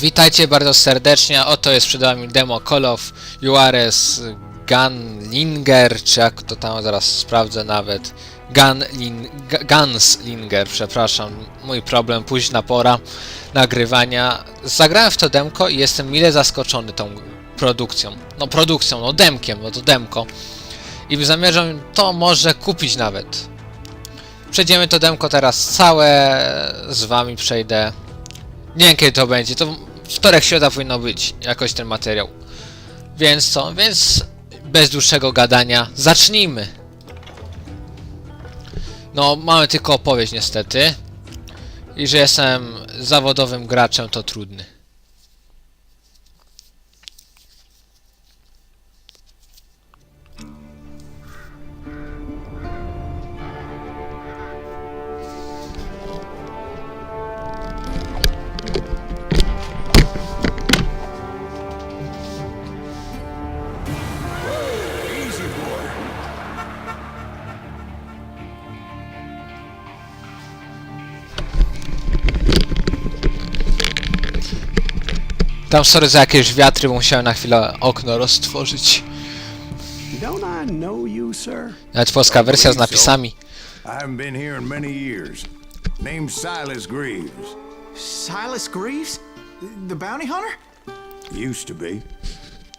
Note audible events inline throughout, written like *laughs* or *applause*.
Witajcie bardzo serdecznie, oto jest przed wami demo Call of Juarez Gunlinger, czy jak to tam zaraz sprawdzę nawet. Gunlin, Gu- Gunslinger, przepraszam, mój problem, późna pora nagrywania. Zagrałem w to demko i jestem mile zaskoczony tą produkcją. No produkcją, no demkiem, no to demko. I zamierzam to może kupić nawet. Przejdziemy to demko teraz całe, z wami przejdę. Nie wiem kiedy to będzie, to wtorek, środa powinno być jakoś ten materiał. Więc co, więc bez dłuższego gadania zacznijmy. No, mamy tylko opowieść niestety. I że jestem zawodowym graczem to trudny. Tam sorry za jakieś wiatry, bo musiałem na chwilę okno roztworzyć. Don't I know you, sir? Nawet polska wersja z napisami. I haven't been here in many years. Name's Silas Greaves. Silas Greaves? The bounty hunter? Used to be.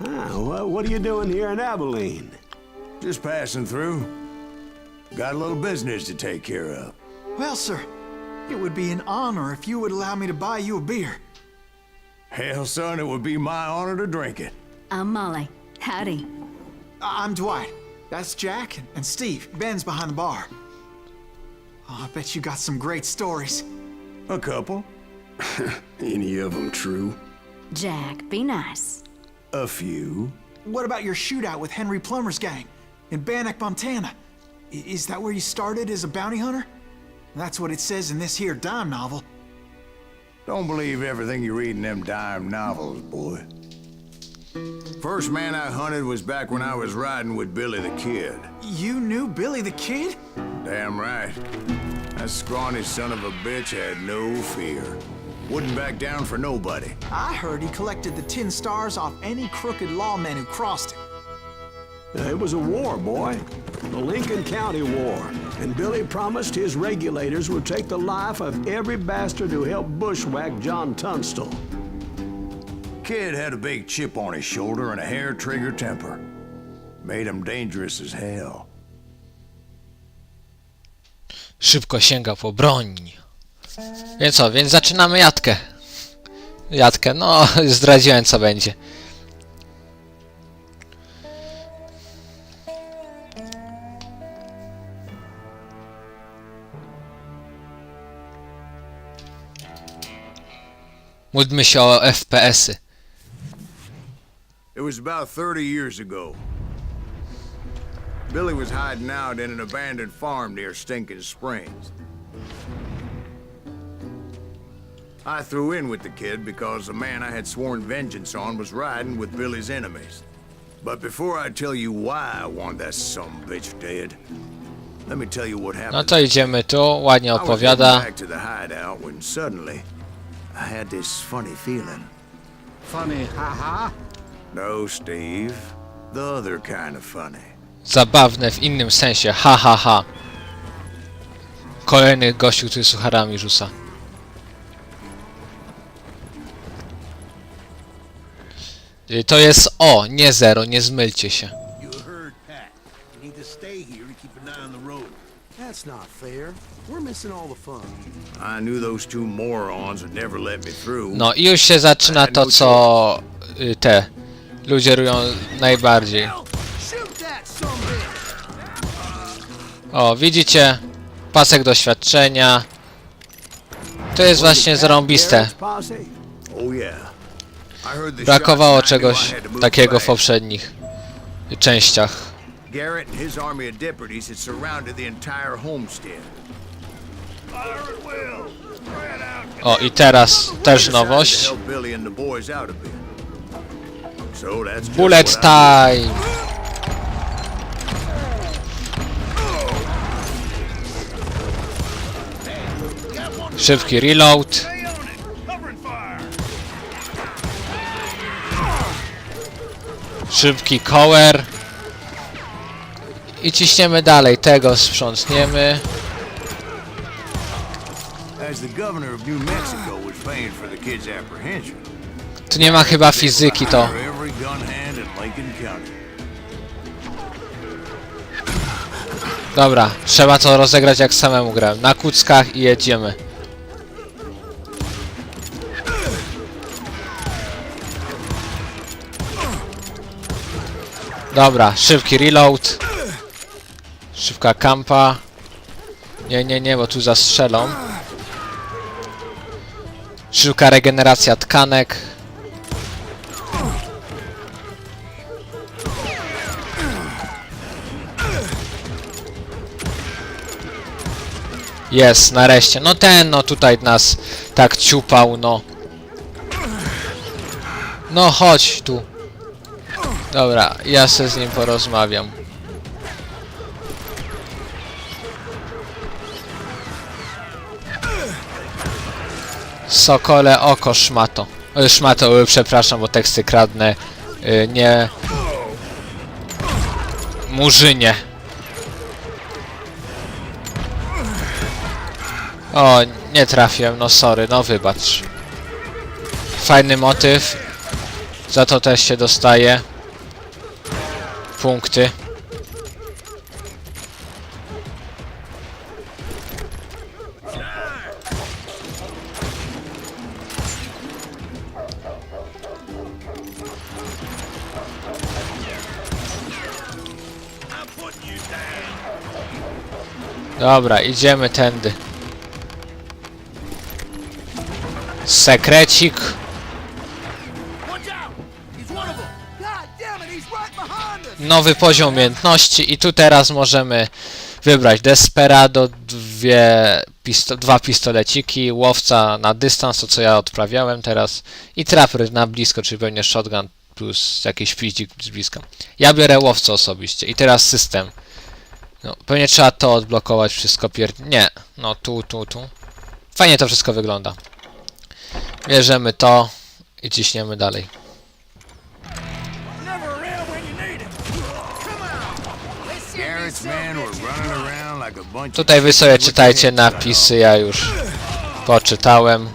Ah, well, what are you doing here in Abilene? Just passing through. Got a little business to take care of. Well, sir, it would be an honor if you would allow me to buy you a beer. Hell, son, it would be my honor to drink it. I'm Molly. Howdy. I- I'm Dwight. That's Jack and- and Steve. Ben's behind the bar. Oh, I bet you got some great stories. A couple. *laughs* Any of them true? Jack, be nice. A few. What about your shootout with Henry Plummer's gang in Bannock, Montana? I- is that where you started as a bounty hunter? That's what it says in this here dime novel. Don't believe everything you read in them dime novels, boy. First man I hunted was back when I was riding with Billy the Kid. You knew Billy the Kid? Damn right. That scrawny son of a bitch had no fear. Wouldn't back down for nobody. I heard he collected the tin stars off any crooked lawmen who crossed him. It was a war, boy. The Lincoln County War. And Billy promised his regulators would take the life of every bastard who helped bushwhack John Tunstall. Kid had a big chip on his shoulder and a hair trigger temper. Made him dangerous as hell. Szybko sięga po broń. Więc co, więc zaczynamy jatkę. Jatkę, no *laughs* zdradziłem co będzie. Módlmy się o FPS-y. It was about 30 years ago. Billy was hiding out in an abandoned farm near Stinking Springs. I threw in with the kid because the man I had sworn vengeance on was riding with Billy's enemies. But before I tell you why I want that some bitch dead, let me tell you what happened. No to idziemy tu, ładnie I was back to the hideout when suddenly I had this funny feeling. Funny, haha. No, Steve. The other kind of funny. Zabawne w innym sensie, ha ha ha. Kolejny gościu, który sucharami rzuca. Y, To jest O, nie zero, nie zmylcie się. You heard Pat. You need to stay here to keep an eye on the road. That's not fair. We're missing all the fun. I knew those two morons would never let me through. No i już się zaczyna to, co y, te ludzie robią najbardziej. Shoot that! O, widzicie? Pasek doświadczenia. To jest właśnie zarąbiste. Posse? Oh yeah. I heard the Brakowało shots and I knew czegoś I had to move takiego w poprzednich częściach. Garrett and his army of deputies had surrounded the entire homestead. O, i teraz też nowość. Bullet time! Szybki reload. Szybki kołer. I ciśniemy dalej. Tego sprzątniemy. As the governor of New Mexico was paying for the kid's apprehension, Tu nie ma chyba fizyki to. hire every gun hand in Lincoln County. Dobra, trzeba to rozegrać jak samemu grałem. Na kuckach i jedziemy. Dobra, szybki reload. Szybka kampa. Nie, nie, nie, bo tu zastrzelą. Szybka regeneracja tkanek. Jest, nareszcie. No ten, no tutaj nas tak ciupał, no. No chodź tu. Dobra, ja se z nim porozmawiam. Sokole oko szmato. Szmato, y, przepraszam, bo teksty kradnę. Y, nie... Murzynie. O, nie trafiłem, no sorry, no wybacz. Fajny motyw. Za to też się dostaje. Punkty. Dobra, idziemy tędy. Sekrecik. Nowy poziom umiejętności i tu teraz możemy wybrać Desperado, dwie pisto dwa pistoleciki, łowca na dystans, to co ja odprawiałem teraz i trapper na blisko, czyli pewnie shotgun plus jakiś piździk z bliska. Ja biorę łowcę osobiście i teraz system. No, pewnie trzeba to odblokować wszystko pier... Nie, no tu, tu, tu. Fajnie to wszystko wygląda. Bierzemy to i ciśniemy dalej. Tutaj wy sobie czytajcie napisy, ja już poczytałem.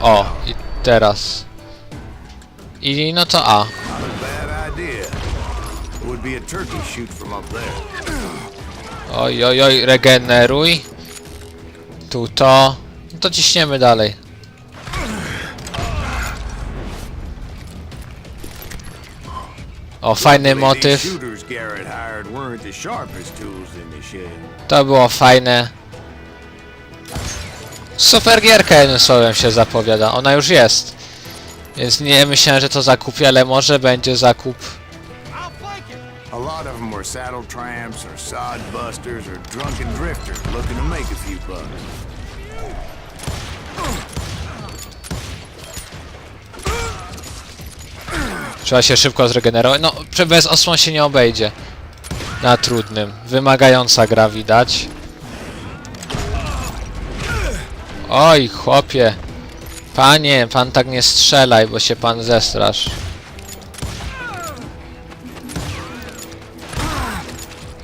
O, i teraz. I no to A. Oj, oj, oj, regeneruj. Tu to. No to ciśniemy dalej. O, fajny motyw. To było fajne. Super gierka jednym słowem się zapowiada. Ona już jest. Więc nie myślałem, że to zakupię, ale może będzie zakup. A lot of them were saddle tramps or sod busters or drunken drifters looking to make a few bucks. Trzeba się szybko zregenerować. No, bez osłon się nie obejdzie. Na trudnym. Wymagająca gra widać. Oj, chłopie. Panie, pan tak nie strzelaj, bo się pan zestrasz.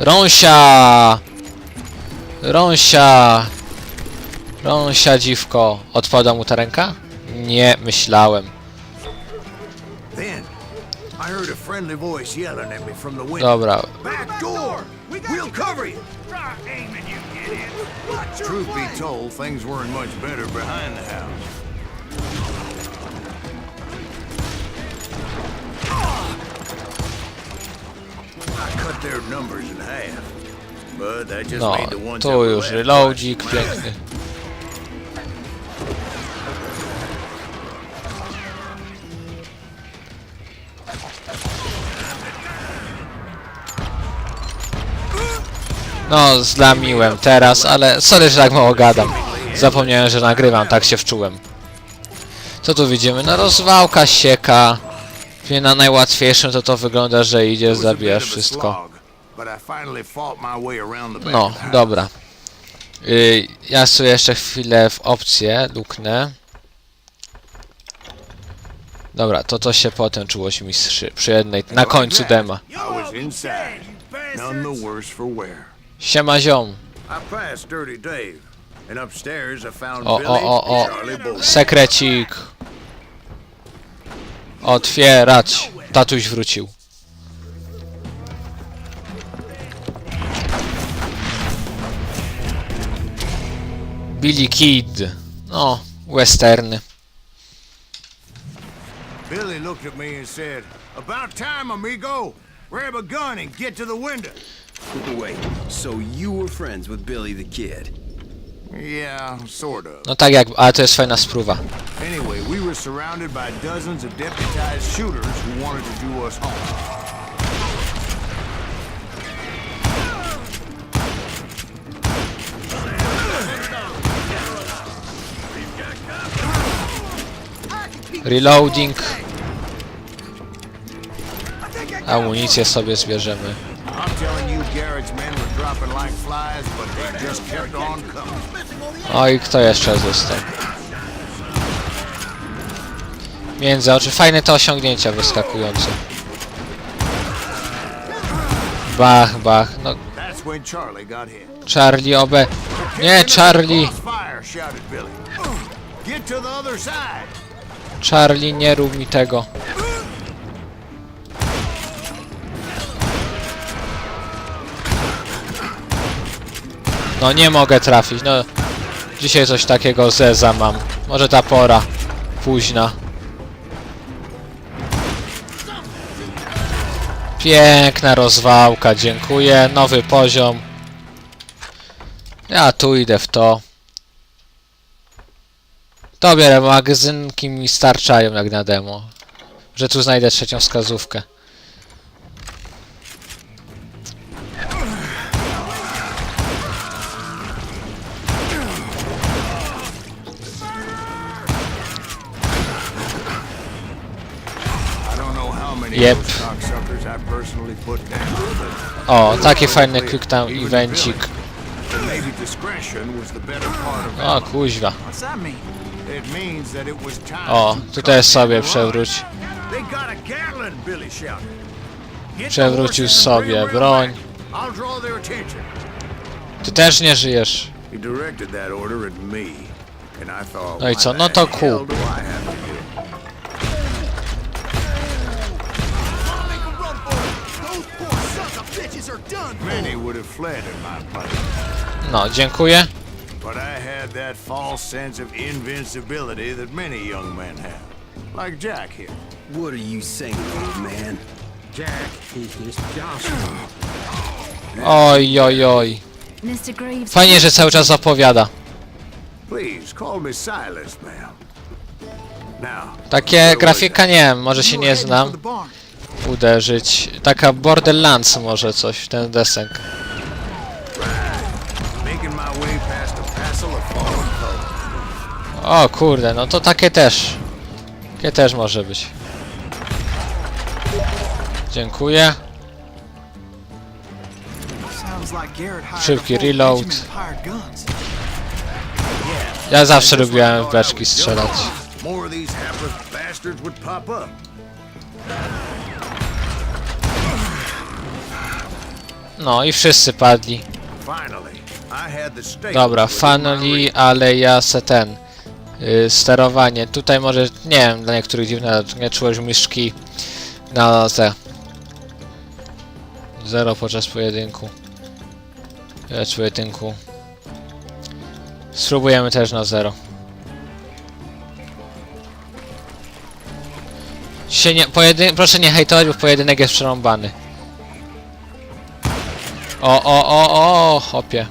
Rąsia! Rąsia! Rąsia dziwko. Odpada mu ta ręka? Nie, myślałem. Dobra, Truth be told, things weren't much better behind the house. No, tu were już reloadzik piękny. No, zlamiłem teraz, ale sorry, że tak mało gadam. Zapomniałem, że nagrywam, tak się wczułem. Co tu widzimy? No rozwałka, sieka. Pewnie na najłatwiejszym to to wygląda, że bit zabijasz wszystko. No, dobra. Yy, ja sobie jeszcze chwilę w opcję luknę. Dobra, to to się potem czuło się mistrzy przy jednej, na końcu dema. Siema ziom. O, o, o, o. Sekrecik. Otwierać. Tatuś wrócił. Billy Kid. No, westerny. Billy looked at me and said, About time, amigo. Grab a gun and get to the window. Wait, so you were friends with Billy the Kid? Yeah, sort of. No tak jak, ale to jest fajna sprówa. Were surrounded by dozens of deputized shooters who wanted to do us harm. Reloading. Amunicję sobie zbierzemy. O i kto jeszcze został? Między oczy. Fajne te osiągnięcia wyskakujące. Bach, bach. No, Charlie OB. Nie, Charlie. Charlie, nie rób mi tego. No nie mogę trafić, no. Dzisiaj coś takiego zeza mam. Może ta pora. Późna. Piękna rozwałka, dziękuję. Nowy poziom. Ja tu idę w to. Tobie magazynki mi starczają jak na demo. Że tu znajdę trzecią wskazówkę. But O, taki fajny quick time evencik. O, kuźwa. O, to tutaj sobie przewróć. Przewrócił sobie broń. Ty też nie żyjesz. No i co? No to hell Many would have fled in my place, No, dziękuję. but I had that false sense of invincibility that many young men have, like Jack here. What are you saying, old man? Jack, is Joshua. Oj, oj, oj. Mr. Fajnie, że cały czas opowiada. Please call me Silas, ma'am. Now, Takie grafika nie wiem, może się nie znam. Uderzyć. Taka Borderlands może coś, ten desek. O kurde, no to takie też. Takie też może być. Dziękuję. Szybki reload. Ja zawsze lubiłem w beczki strzelać. No i wszyscy padli. Dobra, finally, ale ja se ten. Yy, sterowanie. Tutaj może, nie wiem, dla niektórych dziwne, nie czułeś myszki na te. Zero podczas pojedynku. Podczas pojedynku. Spróbujemy też na zero. Się nie, proszę nie hejtować, bo pojedynek jest przerąbany. O, o, o, o, hopie.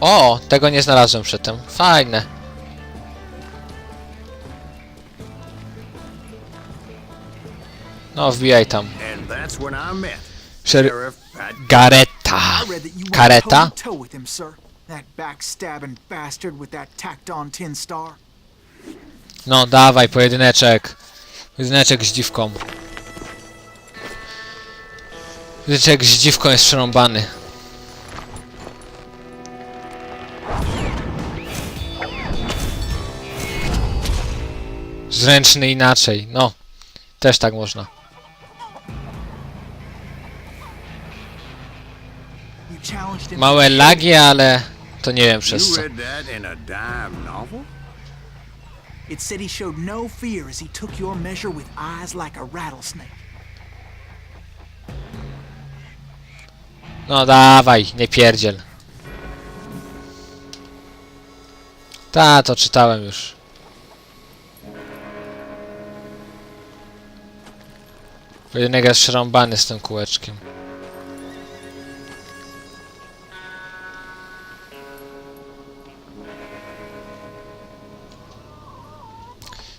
O, tego nie znalazłem przedtem. Fajne. No, wbijaj tam. Szer Gareta. Kareta? No, dawaj, pojedyneczek. Pojedyneczek z dziwką. Jak z dziwką jest przerąbany. Zręczny inaczej, no. Też tak można. Małe lagi, ale to nie wiem przez co. It said he showed no fear as he took your measure with eyes like a rattlesnake. No dawaj, nie pierdziel. Ta, to czytałem już. Pojedynek jest szrąbany z tym kółeczkiem.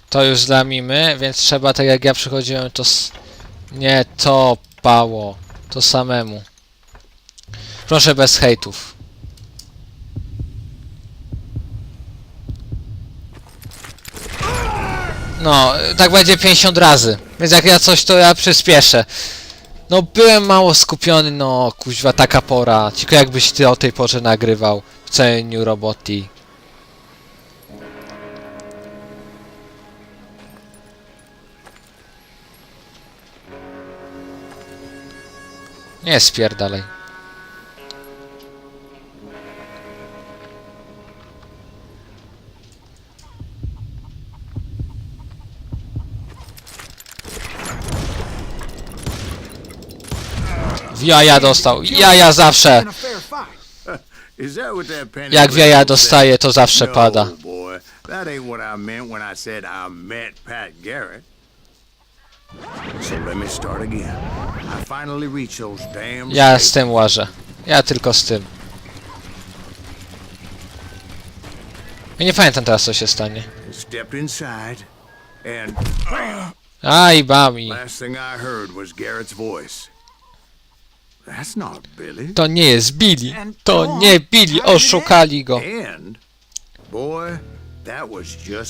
To już zlamimy, więc trzeba, tak jak ja przychodziłem, to... Nie, to pało. To samemu. Proszę bez hejtów. No, tak będzie 50 razy. Więc jak ja coś, to ja przyspieszę. No, byłem mało skupiony, no, kuźwa, taka pora. Ciekawe jakbyś ty o tej porze nagrywał w całej New Roboty. Nie spierdalaj. W jaja dostał. Jaja zawsze. Jak w jaja dostaje, to zawsze pada. No, damn Ja z tym łażę. Ja tylko z tym. Ja nie pamiętam teraz co się stanie. Aj, bami. last thing I heard was Garrett's voice. To nie jest Billy. To nie Billy. Oszukali go.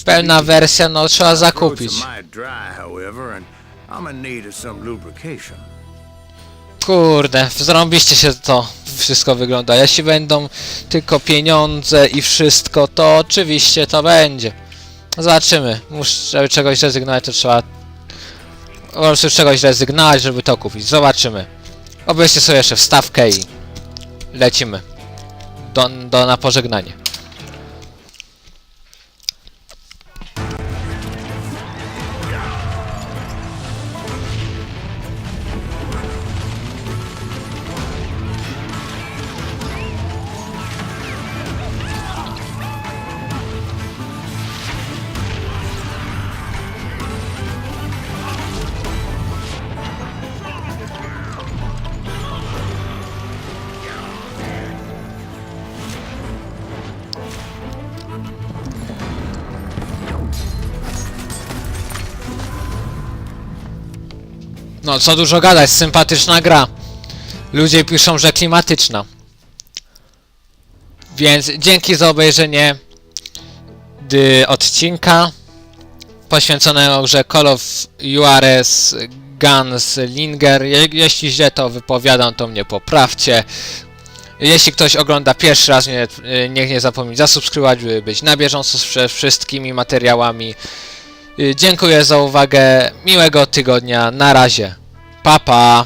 Pełna wersja, no trzeba zakupić. Kurde, zarąbiście się to wszystko wygląda. Jeśli będą tylko pieniądze i wszystko, to oczywiście to będzie. Zobaczymy. Muszę, żeby czegoś rezygnować, to trzeba z czegoś rezygnować, żeby to kupić. Zobaczymy. Obejrzcie sobie jeszcze wstawkę i lecimy. Do, do na pożegnanie. No, co dużo gadać, sympatyczna gra. Ludzie piszą, że klimatyczna. Więc dzięki za obejrzenie odcinka poświęconego grze Call of Juarez Guns Linger. Je jeśli źle to wypowiadam, to mnie poprawcie. Jeśli ktoś ogląda pierwszy raz, nie, niech nie zapomni zasubskrybować, by być na bieżąco z wszystkimi materiałami. Y, Dziękuję za uwagę. Miłego tygodnia. Na razie. Pa pa.